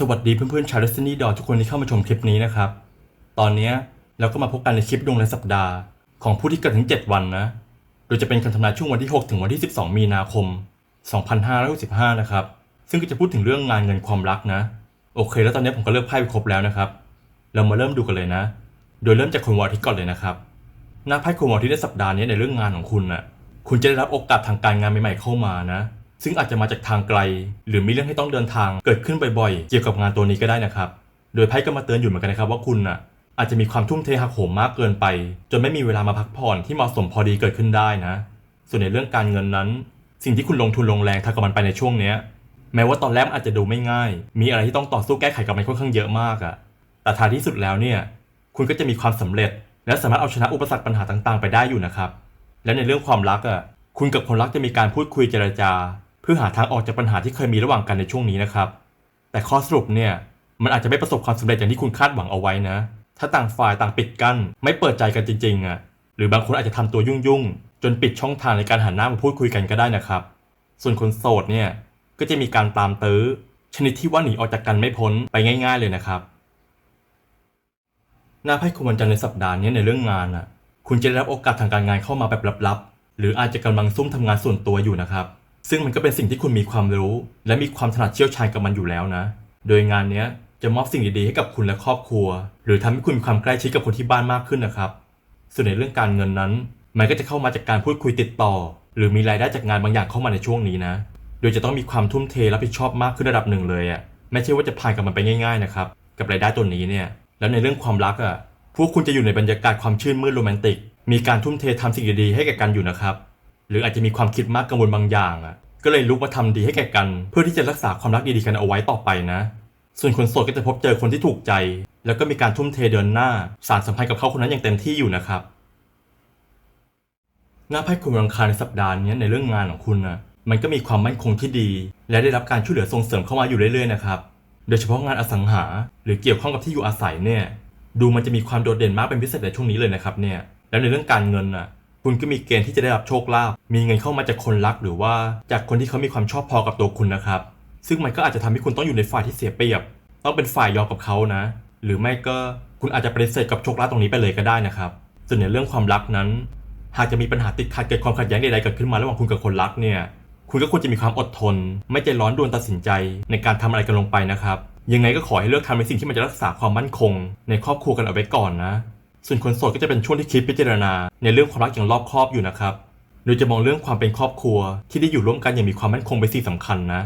สวัสดีเพื่อนๆชาว Destiny ดอทุกคนที่เข้ามาชมคลิปนี้นะครับ ตอนนี้เราก็มาพบกันในคลิปดวงรายสัปดาห์ของผู้ที่เกิดถึง 7 วันนะ โดยจะเป็นคำทำนายช่วงวันที่ 6 ถึงวันที่ 12 มีนาคม 2565 นะครับ ซึ่งก็จะพูดถึงเรื่องงานเงินความรักนะ โอเค แล้วตอนนี้ผมก็เลือกไพ่ไปครบแล้วนะครับ เรามาเริ่มดูกันเลยนะ โดยเริ่มจากคนวันอาทิตย์ก่อนเลยนะครับ หน้าไพ่คนวันอาทิตย์ในสัปดาห์นี้ในเรื่องงานของคุณน่ะ คุณจะได้รับโอกาสทางการงานใหม่ๆเข้ามานะ ซึ่งอาจจะมาจากทางไกล หรือมีเรื่องให้ต้องเดินทางเกิดขึ้นบ่อยๆ เกี่ยวกับงานตัวนี้ก็ได้นะครับ โดยไพ่ก็มาเตือนอยู่เหมือนกันนะครับว่าคุณน่ะอาจจะมีความทุ่มเทหักโหมมากเกินไป จนไม่มีเวลามาพักผ่อนที่เหมาะสมพอดีเกิดขึ้นได้นะ ส่วนในเรื่องการเงินนั้น สิ่งที่คุณลงทุนลงแรงทำกับมันไปในช่วงเนี้ย แม้ว่าตอนแรกอาจจะดูไม่ง่าย มีอะไรที่ต้องต่อสู้แก้ไขกับมันค่อนข้างเยอะมากอะแต่ท้ายที่สุดแล้วเนี่ยคุณก็จะมีความสำเร็จ และสามารถเอาชนะอุปสรรคปัญหาต่างๆ ไปได้อยู่นะครับ และในเรื่องความรักอะคุณกับคนรักจะมีการพูดคุยเจรจา พื่อหาทางออกจากปัญหาที่เคยมีระหว่างกันในช่วงนี้นะครับ แต่ข้อสรุปเนี่ยมันอาจจะไม่ประสบความสำเร็จอย่างที่คุณคาดหวังเอาไว้นะ ถ้าต่างฝ่ายต่างปิดกั้นไม่เปิดใจกันจริงๆอะ หรือบางคนอาจจะทำตัวยุ่งๆ จนปิดช่องทางในการหันหน้ามาพูดคุยกันก็ได้นะครับ ส่วนคนโสดเนี่ยก็จะมีการตามตื้อ ชนิดที่ว่าหนีออกจากกันไม่พ้นไปง่าย ๆเลยนะครับ หน้าไพ่คุณวันจันทร์ในสัปดาห์นี้ในเรื่องงานอะ คุณจะได้รับโอกาสทางการงานเข้ามาแบบลับๆ หรืออาจจะกำลังซุ่มทำงานส่วนตัวอยู่นะครับ ซึ่งมันก็เป็นสิ่งที่คุณมีความรู้ และมีความถนัดเชี่ยวชาญกับมันอยู่แล้วนะ โดยงานนี้จะมอบสิ่งดีๆให้กับคุณและครอบครัว หรือทำให้คุณมีความใกล้ชิดกับคนที่บ้านมากขึ้นนะครับ ส่วนในเรื่องการเงินนั้น มันก็จะเข้ามาจากการพูดคุยติดต่อ หรือมีรายได้จากงานบางอย่างเข้ามาในช่วงนี้นะ โดยจะต้องมีความทุ่มเทรับผิดชอบมากขึ้นระดับหนึ่งเลยอะไม่ใช่ว่าจะผ่านกับมันไปง่ายๆนะครับกับรายได้ตัวนี้เนี่ยแล้วในเรื่องความรักอะพวกคุณจะอยู่ในบรรยากาศความชื่นมื่นโรแมนติก มีการทุ่มเททำสิ่งดีๆให้แก่กันอยู่นะครับ หรืออาจจะมีความคิดมากกังวลบางอย่างอะก็เลยลุกมาทำดีให้แก่กัน เพื่อที่จะรักษาความรักดีๆกันเอาไว้ต่อไปนะ ส่วนคนโสดก็จะพบเจอคนที่ถูกใจ แล้วก็มีการทุ่มเทเดินหน้า สารสัมพันธ์กับเขาคนนั้นอย่างเต็มที่อยู่นะครับ หน้าไพ่คุณวังคาในสัปดาห์นี้ในเรื่องงานของคุณนะมันก็มีความมั่นคงที่ดี และได้รับการช่วยเหลือส่งเสริมเข้ามาอยู่เรื่อยๆนะครับ โดยเฉพาะงานอสังหา หรือเกี่ยวข้องกับที่อยู่อาศัยเนี่ย ดูมันจะมีความโดดเด่นมากเป็นพิเศษในช่วงนี้เลยนะครับเนี่ย แล้วในเรื่องการเงินน่ะ คุณก็มีเกณฑ์ที่จะได้รับโชคลาภมีเงินเข้ามาจากคนรักหรือว่าจากคนที่เขามีความชอบพอกับตัวคุณนะครับ ซึ่งมันก็อาจจะทำให้คุณต้องอยู่ในฝ่ายที่เสียเปรียบ ต้องเป็นฝ่ายยอมกับเขานะ หรือไม่ก็คุณอาจจะปฏิเสธกับโชคลาภตรงนี้ไปเลยก็ได้นะครับ ส่วนในเรื่องความรักนั้น หากจะมีปัญหาติดขัดเกิดความขัดแย้งใดๆเกิดขึ้นมาระหว่างคุณกับคนรักเนี่ย คุณก็ควรจะมีความอดทน ไม่ใจร้อนด่วนตัดสินใจ ในการทำอะไรกันลงไปนะครับ ยังไงก็ขอให้เลือกทำในสิ่งที่มันจะรักษาความมั่นคง ในครอบครัวกันเอาไว้ก่อนนะ ส่วนคนโสดก็จะเป็นช่วงที่คิดพิจารณา ในเรื่องความรักอย่างรอบคอบอยู่นะครับ โดยจะมองเรื่องความเป็นครอบครัว ที่ได้อยู่ร่วมกันอย่างมีความมั่นคงเป็นสิ่งสำคัญนะ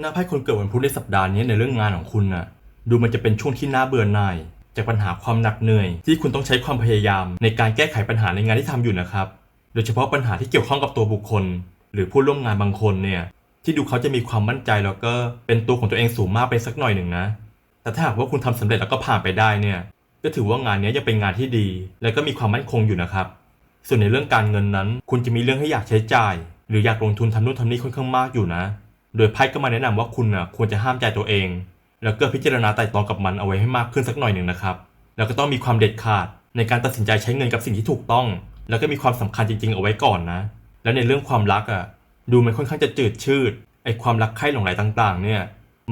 หน้าไพ่คนเกิดวันพุธในสัปดาห์นี้ในเรื่องงานของคุณน่ะ ดูมันจะเป็นช่วงที่น่าเบื่อหน่าย จากปัญหาความหนักเหนื่อย ที่คุณต้องใช้ความพยายาม ในการแก้ไขปัญหาในงานที่ทำอยู่นะครับ โดยเฉพาะปัญหาที่เกี่ยวข้องกับตัวบุคคล หรือผู้ร่วมงานบางคนเนี่ยที่ดูเขาจะมีความมั่นใจแล้วก็เป็นตัวของตัวเองสูงมากไปสักหน่อยหนึ่งนะ แต่ถ้าหากว่าคุณทำสำเร็จแล้วก็ผ่านไปได้เนี่ย ก็ถือว่างานนี้ยังเป็นงานที่ดี และก็มีความมั่นคงอยู่นะครับ ส่วนในเรื่องการเงินนั้น คุณจะมีเรื่องให้อยากใช้จ่าย หรืออยากลงทุนทำนู่นทำนี่ค่อนข้างมากอยู่นะ โดยไพ่ก็มาแนะนำว่าคุณน่ะควรจะห้ามใจตัวเอง แล้วก็พิจารณาไต่ตองกับมันเอาไว้ให้มากขึ้นสักหน่อยหนึ่งนะครับ แล้วก็ต้องมีความเด็ดขาด ในการตัดสินใจใช้เงินกับสิ่งที่ถูกต้อง แล้วก็มีความสำคัญจริง ๆ เอาไว้ก่อนนะ แล้วในเรื่องความรักอะดูมันค่อนข้างจะจืดชืดไอความรักใคร่หลงไหลต่าง ๆ เนี่ย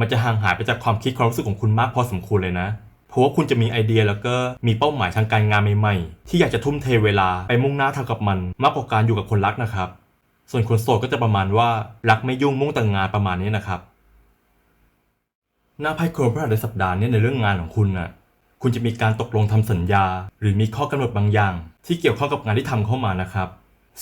มันจะห่างหายไปจากความคิดความรู้สึกของคุณมากพอสมควรเลยนะ เพราะว่าคุณจะมีไอเดียแล้วก็มีเป้าหมายทางการงานใหม่ๆ ที่อยากจะทุ่มเทเวลาไปมุ่งหน้าทำกับมัน มากกว่าการอยู่กับคนรักนะครับ ส่วนคนโสดก็จะประมาณว่ารักไม่ยุ่งมุ่งแต่งงานประมาณนี้นะครับ หน้าไพ่โครพฤหัสในสัปดาห์นี้ในเรื่องงานของคุณน่ะคุณจะมีการตกลงทำสัญญา หรือมีข้อกำหนดบางอย่าง ที่เกี่ยวข้องกับงานที่ทำเข้ามานะครับ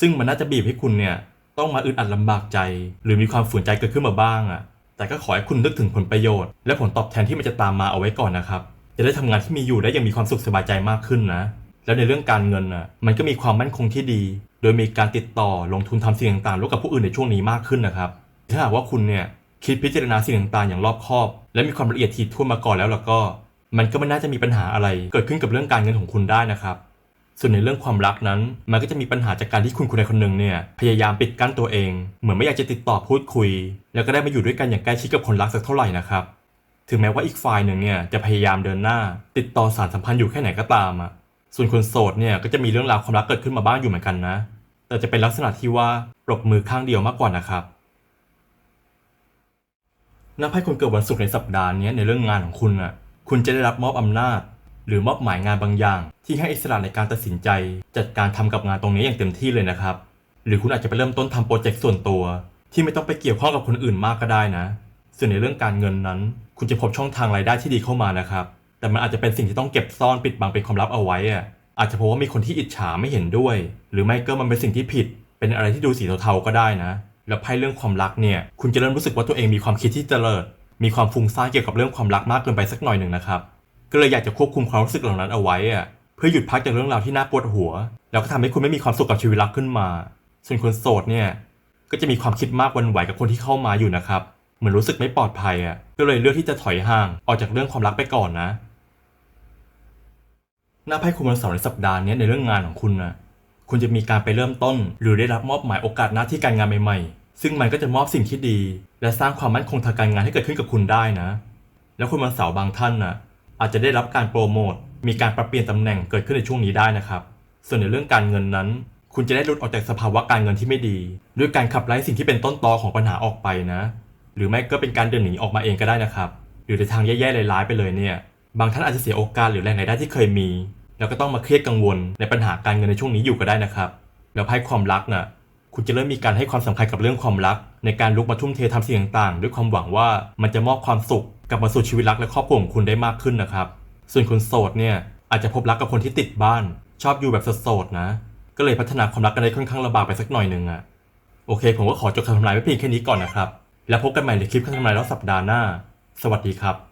ซึ่งมันน่าจะบีบให้คุณเนี่ยต้องมาอึดอัดลำบากใจ หรือมีความฝืนใจเกิดขึ้นมาบ้างอะ แต่ก็ขอให้คุณนึกถึงผลประโยชน์ และผลตอบแทนที่มันจะตามมาเอาไว้ก่อนนะครับ จะได้ทำงานที่มีอยู่ได้อย่างมีความสุขสบายใจมากขึ้นนะ แล้วในเรื่องการเงินน่ะมันก็มีความมั่นคงที่ดี โดยมีการติดต่อลงทุนทำสิ่งต่างๆร่วมกับผู้อื่นในช่วงนี้มากขึ้นนะครับ ถ้าหากว่าคุณเนี่ยคิดพิจารณาสิ่งต่างๆ อย่างรอบคอบ และมีความละเอียดถี่ถ้วนมาก่อนแล้วแล้วก็ มันก็ไม่น่าจะมีปัญหาอะไร เกิดขึ้นกับเรื่องการเงินของคุณได้นะครับ ส่วนในเรื่องความรักนั้น มันก็จะมีปัญหาจากการที่คุณคนใดคนหนึ่งเนี่ยพยายามปิดกั้นตัวเอง เหมือนไม่อยากจะติดต่อพูดคุย แล้วก็ได้มาอยู่ด้วยกันอย่างใกล้ชิดกับคนรักสักเท่าไหร่นะครับ ถึงแม้ว่าอีกฝ่ายหนึ่งเนี่ยจะพยายามเดินหน้า ติดต่อสารสัมพันธ์อยู่แค่ไหนก็ตามอะส่วนคนโสดเนี่ยก็จะมีเรื่องราวความรักเกิดขึ้นมาบ้างอยู่เหมือนกันนะ แต่จะเป็นลักษณะที่ว่าปรบมือข้างเดียวมากกว่านะครับนับให้คนเกิดวันศุกร์ในสัปดาห์นี้ในเรื่องงานของคุณอะคุณจะได้รับมอบอำนาจ หรือมอบหมายงานบางอย่าง ที่ให้อิสระในการตัดสินใจ จัดการทำกับงานตรงนี้อย่างเต็มที่เลยนะครับ หรือคุณอาจจะไปเริ่มต้นทำโปรเจกต์ส่วนตัว ที่ไม่ต้องไปเกี่ยวข้องกับคนอื่นมากก็ได้นะ ส่วนในเรื่องการเงินนั้น คุณจะพบช่องทางรายได้ที่ดีเข้ามานะครับ แต่มันอาจจะเป็นสิ่งที่ต้องเก็บซ่อนปิดบังเป็นความลับเอาไว้อะอาจจะเพราะว่ามีคนที่อิจฉาไม่เห็นด้วย หรือไม่ก็มันเป็นสิ่งที่ผิด เป็นอะไรที่ดูสีเทาๆก็ได้นะ แล้วไพ่เรื่องความรักเนี่ย คุณจะเริ่มรู้สึกว่าตัวเองมีความคิดที่เจริญมีความฟุ้งซ่านเกี่ยวกับเรื่องความรักมากเกินไปสักหน่อยหนึ่งนะครับ ก็เลยอยากจะควบคุมความรู้สึกเหล่านั้นเอาไว้อะเพื่อหยุดพักจากเรื่องราวที่น่าปวดหัว แล้วก็ทำให้คุณไม่มีความสุขกับชีวิตรักขึ้นมา ส่วนคนโสดเนี่ยก็จะมีความคิดมากวันไหวกับคนที่เข้ามาอยู่นะครับเหมือนรู้สึกไม่ปลอดภัยอะก็เลยเลือกที่จะถอยห่างออกจากเรื่องความรักไปก่อนนะ หน้าไพ่คุณวันเสาร์ในสัปดาห์นี้ในเรื่องงานของคุณนะคุณจะมีการไปเริ่มต้น หรือได้รับมอบหมายโอกาสหน้าที่การงานใหม่ๆ ซึ่งมันก็จะมอบสิ่งที่ดี และสร้างความมั่นคงทางการงานให้เกิดขึ้นกับคุณได้นะ แล้วคุณวันเสาร์บางท่านนะ อาจจะได้รับการโปรโมทมีการปรับเปลี่ยนตำแหน่งเกิดขึ้นในช่วงนี้ได้นะครับ ส่วนในเรื่องการเงินนั้น คุณจะได้หลุดออกจากสภาวะการเงินที่ไม่ดี ด้วยการขับไล่สิ่งที่เป็นต้นตอของปัญหาออกไปนะ หรือไม่ก็เป็นการเดินหนีออกมาเองก็ได้นะครับ หรือในทางแย่ๆร้ายๆไปเลยเนี่ย บางท่านอาจจะเสียโอกาสหรือแรงรายได้ที่เคยมี แล้วก็ต้องมาเครียดกังวลในปัญหาการเงินในช่วงนี้อยู่ก็ได้นะครับ แล้วไพ่ความรักน่ะ คุณจะเริ่มมีการให้ความสำคัญกับเรื่องความรัก ในการลุกมาทุ่มเททำสิ่งต่างๆ ด้วยความหวังว่ามันจะมอบความสุข กลับมาสู่ชีวิตรักและครอบครัวของคุณได้มากขึ้นนะครับ ส่วนคนโสดเนี่ยอาจจะพบรักกับคนที่ติดบ้าน ชอบอยู่แบบโสดๆนะ ก็เลยพัฒนาความรักกันได้ค่อนข้างลำบากไปสักหน่อยหนึ่งอะโอเค ผมก็ขอจบคำทำนายไว้เพียงแค่นี้ก่อนนะครับ แล้วพบกันใหม่ในคลิปคำทำนายรอบสัปดาห์หน้า สวัสดีครับ